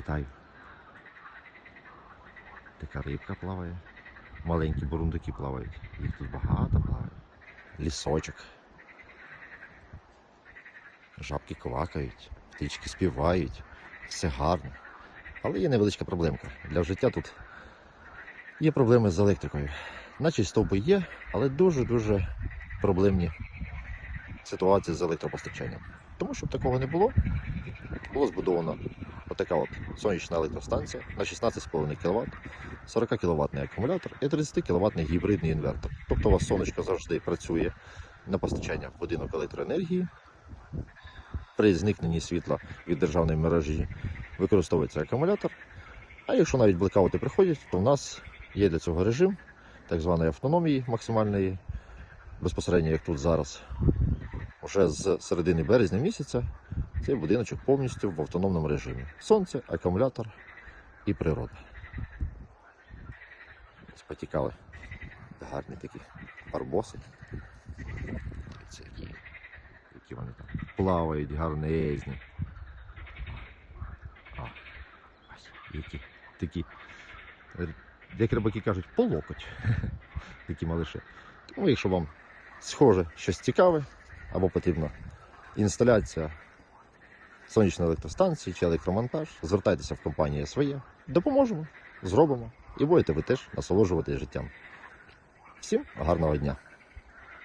Вітаю. Така рибка плаває. Маленькі бурундуки плавають. Їх тут багато плаває. Лісочок. Жабки квакають, птички співають. Все гарно. Але є невеличка проблемка. Для життя тут є проблеми з електрикою. Наче стовби є, але дуже-дуже проблемні ситуації з електропостачанням. Тому щоб такого не було, було збудовано отака от сонячна електростанція на 16,5 кВт, 40 кВт акумулятор і 30 кВт гібридний інвертор. Тобто у вас сонечко завжди працює на постачання в будинок електроенергії. При зникненні світла від державної мережі використовується акумулятор. А якщо навіть блекаути приходять, то в нас є для цього режим так званої автономії максимальної, безпосередньо як тут зараз. Уже з середини березня місяця цей будиночок повністю в автономному режимі. Сонце, акумулятор і природа. Ось Потікали гарні такі барбоси. Це які, які вони там плавають гарнезні. А, які такі, як рибаки кажуть, по локоть. такі малиші. Тому якщо вам схоже щось цікаве або потрібна інсталяція сонячної електростанції чи електромонтаж, звертайтеся в компанію своє, допоможемо, зробимо і будете ви теж насолоджуватися життям. Всім гарного дня!